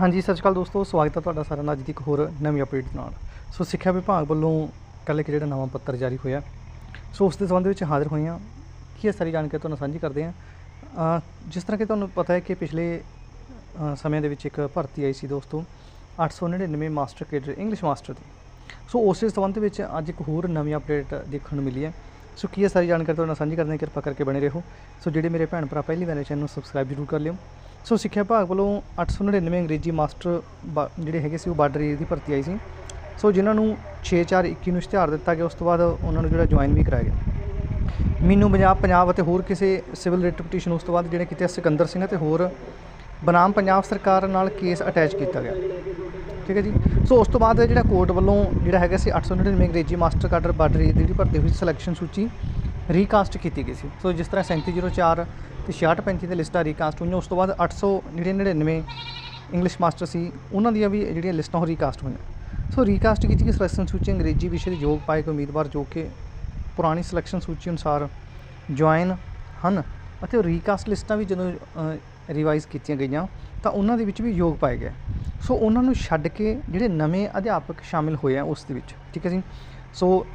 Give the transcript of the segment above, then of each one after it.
ਹਾਂਜੀ, ਸਤਿ ਸ਼੍ਰੀ ਅਕਾਲ ਦੋਸਤੋ, ਸਵਾਗਤ ਹੈ ਤੁਹਾਡਾ ਸਾਰਿਆਂ ਦਾ ਅੱਜ ਦੀ ਇੱਕ ਹੋਰ ਨਵੀਂ ਅਪਡੇਟ ਨਾਲ। ਸੋ ਸਿੱਖਿਆ ਵਿਭਾਗ ਵੱਲੋਂ ਕੱਲ੍ਹ ਇੱਕ ਜਿਹੜਾ ਨਵਾਂ ਪੱਤਰ ਜਾਰੀ ਹੋਇਆ। ਸੋ ਉਸ ਦੇ ਸੰਬੰਧ ਵਿੱਚ ਹਾਜ਼ਰ ਹੋਏ ਹਾਂ। ਕੀ ਇਹ ਸਾਰੀ ਜਾਣਕਾਰੀ ਤੁਹਾਨੂੰ ਸਾਂਝੀ ਕਰਦੇ ਹਾਂ। ਜਿਸ ਤਰ੍ਹਾਂ ਕਿ ਤੁਹਾਨੂੰ ਪਤਾ ਹੈ ਕਿ ਪਿਛਲੇ ਸਮੇਂ ਦੇ ਵਿੱਚ ਇੱਕ ਭਰਤੀ ਆਈ ਸੀ ਦੋਸਤੋ 899 ਮਾਸਟਰ ਕੇਡਰ ਇੰਗਲਿਸ਼ ਮਾਸਟਰ ਦੀ। ਸੋ ਉਸ ਦੇ ਸੰਬੰਧ ਵਿੱਚ ਅੱਜ ਇੱਕ ਹੋਰ ਨਵੀਂ ਅਪਡੇਟ ਦੇਖਣ ਨੂੰ ਮਿਲੀ ਹੈ। ਸੋ ਕੀ ਇਹ ਸਾਰੀ ਜਾਣਕਾਰੀ ਤੁਹਾਡੇ ਨਾਲ ਸਾਂਝੀ ਕਰਦੇ ਹਾਂ, ਕਿਰਪਾ ਕਰਕੇ ਬਣੇ ਰਹੋ। ਸੋ ਜਿਹੜੇ ਮੇਰੇ ਭੈਣ ਭਰਾ ਪਹਿਲੀ ਵਾਰ ਚੈਨਲ ਨੂੰ ਸਬਸਕ੍ਰਾਈਬ ਜ਼ਰੂਰ ਕਰ ਲਿਓ। ਸੋ ਸਿੱਖਿਆ ਵਿਭਾਗ ਵੱਲੋਂ 899 ਅੰਗਰੇਜ਼ੀ ਮਾਸਟਰ ਬਾ- ਜਿਹੜੇ ਹੈਗੇ ਸੀ ਉਹ ਬਾਰਡਰ ਏਰੀਆ ਦੀ ਭਰਤੀ ਆਈ ਸੀ। ਸੋ ਜਿਨ੍ਹਾਂ ਨੂੰ 6/4/21 ਨੂੰ ਇਸ਼ਤਿਹਾਰ ਦਿੱਤਾ ਗਿਆ, ਉਸ ਤੋਂ ਬਾਅਦ ਉਹਨਾਂ ਨੂੰ ਜਿਹੜਾ ਜੁਆਇਨ ਵੀ ਕਰਾਇਆ ਗਿਆ। ਮੈਨੂੰ ਪੰਜਾਬ ਪੰਜਾਬ ਅਤੇ ਹੋਰ ਕਿਸੇ ਸਿਵਲ ਰਿਟ ਪਟੀਸ਼ਨ ਉਸ ਤੋਂ ਬਾਅਦ ਜਿਹੜੇ ਕੀਤੇ ਸਿਕੰਦਰ ਸਿੰਘ ਅਤੇ ਹੋਰ ਬਨਾਮ ਪੰਜਾਬ ਸਰਕਾਰ ਨਾਲ ਕੇਸ ਅਟੈਚ ਕੀਤਾ ਗਿਆ। ਠੀਕ ਹੈ ਜੀ? ਸੋ ਉਸ ਤੋਂ ਬਾਅਦ ਜਿਹੜਾ ਕੋਰਟ ਵੱਲੋਂ ਜਿਹੜਾ ਹੈਗਾ ਸੀ 899 ਅੰਗਰੇਜ਼ੀ ਮਾਸਟਰ ਕਾਡਰ ਬਾਰਡਰ ਦੀ ਜਿਹੜੀ ਭਰਤੀ ਹੋਈ ਸਿਲੈਕਸ਼ਨ ਸੂਚੀ। ਰੀਕਾਸਟ ਕੀਤੀ ਗਈ ਸੀ। ਸੋ ਜਿਸ ਤਰ੍ਹਾਂ 3704 ਤੇ 6635 ਦੇ ਲਿਸਟਾਂ ਰੀਕਾਸਟ ਹੋਈਆਂ, ਉਸ ਤੋਂ ਬਾਅਦ 899 ਇੰਗਲਿਸ਼ ਮਾਸਟਰ ਸੀ। ਉਹਨਾਂ ਦੀਆਂ ਵੀ ਜਿਹੜੀਆਂ ਲਿਸਟਾਂ ਉਹ ਰੀਕਾਸਟ ਹੋਈਆਂ। ਸੋ ਰੀਕਾਸਟ ਕੀਤੀ ਗਈ ਸਿਲੈਕਸ਼ਨ ਸੂਚੀ ਅੰਗਰੇਜ਼ੀ ਵਿਸ਼ੇ ਦੇ ਯੋਗ ਪਾਏ ਗਏ ਉਮੀਦਵਾਰ ਜੋ ਕਿ ਪੁਰਾਣੀ ਸਿਲੈਕਸ਼ਨ ਸੂਚੀ ਅਨੁਸਾਰ ਜੁਆਇਨ ਹਨ ਅਤੇ ਰੀਕਾਸਟ ਲਿਸਟਾਂ ਵੀ ਜਦੋਂ ਰਿਵਾਈਜ਼ ਕੀਤੀਆਂ ਗਈਆਂ, ਤਾਂ ਉਹਨਾਂ ਦੇ ਵਿੱਚ ਵੀ ਯੋਗ ਪਾਏ ਗਏ। ਸੋ ਉਹਨਾਂ ਨੂੰ ਛੱਡ ਕੇ ਜਿਹੜੇ ਨਵੇਂ ਅਧਿਆਪਕ ਸ਼ਾਮਿਲ ਹੋਏ ਆ, ਉਸ ਦੇ ਵਿੱਚ। ਠੀਕ ਹੈ ਜੀ? ਸੋ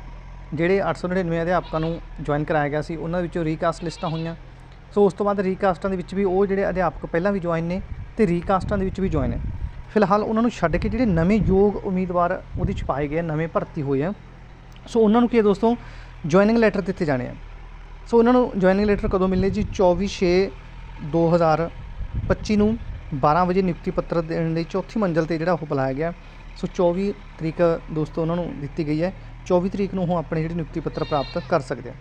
ਜਿਹੜੇ 899 ਅਧਿਆਪਕਾਂ ਨੂੰ ਜੁਆਇਨ ਕਰਾਇਆ ਗਿਆ ਸੀ, ਉਹਨਾਂ ਵਿੱਚੋਂ ਰੀਕਾਸਟ ਲਿਸਟਾਂ ਹੋਈਆਂ। ਸੋ ਉਸ ਤੋਂ ਬਾਅਦ ਰੀਕਾਸਟਾਂ ਦੇ ਵਿੱਚ ਵੀ ਉਹ ਜਿਹੜੇ ਅਧਿਆਪਕ ਪਹਿਲਾਂ ਵੀ ਜੁਆਇਨ ਨੇ ਤੇ ਰੀਕਾਸਟਾਂ ਦੇ ਵਿੱਚ ਵੀ ਜੁਆਇਨ ਨੇ। ਫਿਲਹਾਲ ਉਹਨਾਂ ਨੂੰ ਛੱਡ ਕੇ ਜਿਹੜੇ ਨਵੇਂ ਯੋਗ ਉਮੀਦਵਾਰ ਉਹਦੇ ਚ ਪਾਏ ਗਏ ਨਵੇਂ ਭਰਤੀ ਹੋਏ ਆ। ਸੋ ਉਹਨਾਂ ਨੂੰ ਕੀ ਹੈ ਦੋਸਤੋ? ਜੁਆਇਨਿੰਗ ਲੈਟਰ ਦਿੱਤੇ ਜਾਣੇ ਆ। ਸੋ ਉਹਨਾਂ ਨੂੰ ਜੁਆਇਨਿੰਗ ਲੈਟਰ ਕਦੋਂ ਮਿਲਨੇ ਜੀ? 24 6 2025 ਨੂੰ 12 ਵਜੇ ਨਿਯੁਕਤੀ ਪੱਤਰ ਦੇਣ ਲਈ ਚੌਥੀ ਮੰਜ਼ਲ ਤੇ ਜਿਹੜਾ ਉਹ ਬੁਲਾਇਆ ਗਿਆ। ਸੋ 24 ਤਰੀਕ ਦੋਸਤੋ ਉਹਨਾਂ ਨੂੰ ਦਿੱਤੀ ਗਈ ਹੈ। 24 ਤਰੀਕ ਨੂੰ ਉਹ ਆਪਣੇ ਜਿਹੜੇ ਨਿਯੁਕਤੀ ਪੱਤਰ ਪ੍ਰਾਪਤ ਕਰ ਸਕਦੇ ਆ।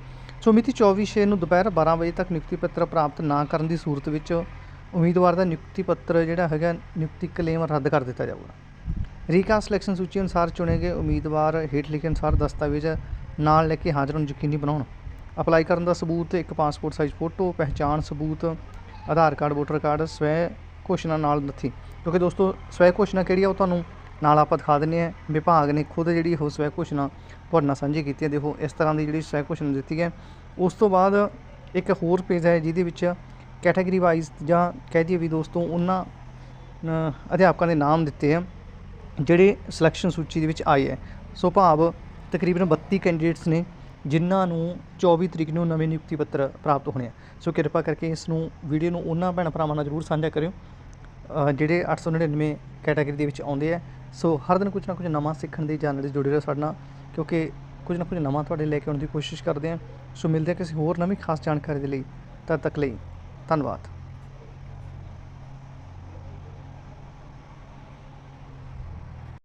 ਸੋ ਮਿਤੀ 24 ਛੇ ਨੂੰ ਦੁਪਹਿਰ 12 ਵਜੇ ਤੱਕ ਨਿਯੁਕਤੀ ਪੱਤਰ ਪ੍ਰਾਪਤ ਨਾ ਕਰਨ ਦੀ ਸੂਰਤ ਵਿੱਚ ਉਮੀਦਵਾਰ ਦਾ ਨਿਯੁਕਤੀ ਪੱਤਰ ਜਿਹੜਾ ਹੈਗਾ ਨਿਯੁਕਤੀ ਕਲੇਮ ਰੱਦ ਕਰ ਦਿੱਤਾ ਜਾਊਗਾ। ਰੀਕਾਸਟ ਸਿਲੈਕਸ਼ਨ ਸੂਚੀ ਅਨੁਸਾਰ ਚੁਣੇ ਗਏ ਉਮੀਦਵਾਰ ਹੇਠ ਲਿਖੇ ਅਨੁਸਾਰ ਦਸਤਾਵੇਜ਼ ਨਾਲ ਲੈ ਕੇ ਹਾਜ਼ਰ ਨੂੰ ਯਕੀਨੀ ਬਣਾਉਣ। ਅਪਲਾਈ ਕਰਨ ਦਾ ਸਬੂਤ, ਇੱਕ ਪਾਸਪੋਰਟ ਸਾਈਜ਼ ਫੋਟੋ ਪਹਿਚਾਣ ਸਬੂਤ, ਆਧਾਰ ਕਾਰਡ ਵੋਟਰ ਕਾਰਡ ਸਵੈ ਘੋਸ਼ਣਾ ਨਾਲ ਨੱਥੀ। ਕਿਉਂਕਿ ਦੋਸਤੋ, ਸਵੈ ਘੋਸ਼ਣਾ ਕਿਹੜੀ ਆ? ਉਹ ਤੁਹਾਨੂੰ ਨਾਲ ਆਪਾਂ ਦਿਖਾ ਦਿੰਦੇ ਆ ਵਿਭਾਗ ਨੇ ਖੁਦ ਜਿਹੜੀ ਉਹ ਸਵੈ ਘੋਸ਼ਣਾ ਤੁਹਾਡੇ ਨਾਲ ਸਾਂਝੀ ਕੀਤੀ ਹੈ। ਦੇਖੋ ਇਸ ਤਰ੍ਹਾਂ ਦੀ ਜਿਹੜੀ ਸਵੈ ਘੋਸ਼ਣਾ ਦਿੱਤੀ ਹੈ। ਉਸ ਤੋਂ ਬਾਅਦ ਇੱਕ ਹੋਰ ਪੇਜ ਹੈ ਜਿਹਦੇ ਵਿੱਚ ਕੈਟਾਗਰੀ ਵਾਈਜ਼ ਜਾਂ ਕਹਿ ਦਈਏ ਵੀ ਦੋਸਤੋ ਉਹਨਾਂ ਅਧਿਆਪਕਾਂ ਦੇ ਨਾਮ ਦਿੱਤੇ ਆ ਜਿਹੜੇ ਸਿਲੈਕਸ਼ਨ ਸੂਚੀ ਦੇ ਵਿੱਚ ਆਏ ਹੈ। ਸੋ ਭਾਵ ਤਕਰੀਬਨ 32 ਕੈਂਡੀਡੇਟਸ ਨੇ ਜਿਨ੍ਹਾਂ ਨੂੰ 24 ਤਰੀਕ ਨੂੰ ਨਵੇਂ ਨਿਯੁਕਤੀ ਪੱਤਰ ਪ੍ਰਾਪਤ ਹੋਣੇ ਆ ਸੋ ਕਿਰਪਾ ਕਰਕੇ ਇਸ ਨੂੰ ਵੀਡੀਓ ਨੂੰ ਉਹਨਾਂ ਭੈਣ ਭਰਾਵਾਂ ਨਾਲ ਜ਼ਰੂਰ ਸਾਂਝਾ ਕਰਿਓ ਅ, ਜਿਹੜੇ 899 ਕੈਟਾਗਰੀ ਦੇ ਵਿੱਚ ਆਉਂਦੇ ਆ ਸੋ ਹਰ ਦਿਨ ਕੁਝ ਨਾ ਕੁਝ ਨਵਾਂ ਸਿੱਖਣ ਦੀ ਜਾਣਨ ਲਈ ਜੁੜੇ ਰਹੋ ਸਾਡੇ ਨਾਲ, ਕਿਉਂਕਿ ਕੁਝ ਨਾ ਕੁਝ ਨਵਾਂ ਤੁਹਾਡੇ ਲੈ ਕੇ ਆਉਣ ਦੀ ਕੋਸ਼ਿਸ਼ ਕਰਦੇ ਹਾਂ। ਸੋ ਮਿਲਦੇ ਹਾਂ ਕਿਸੇ ਹੋਰ ਨਵੀਂ ਖਾਸ ਜਾਣਕਾਰੀ ਦੇ ਲਈ, ਤਦ ਤੱਕ ਲਈ ਧੰਨਵਾਦ।